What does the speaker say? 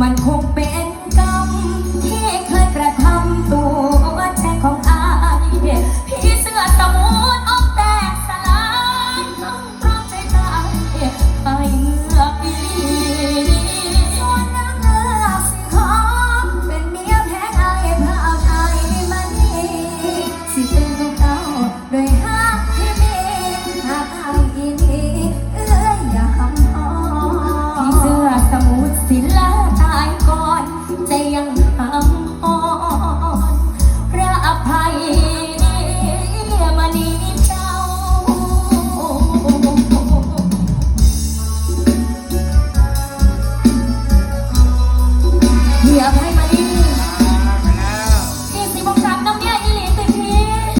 มันคงเป็น ใจยังหำอ่อนพระอภัยมณีเจ้า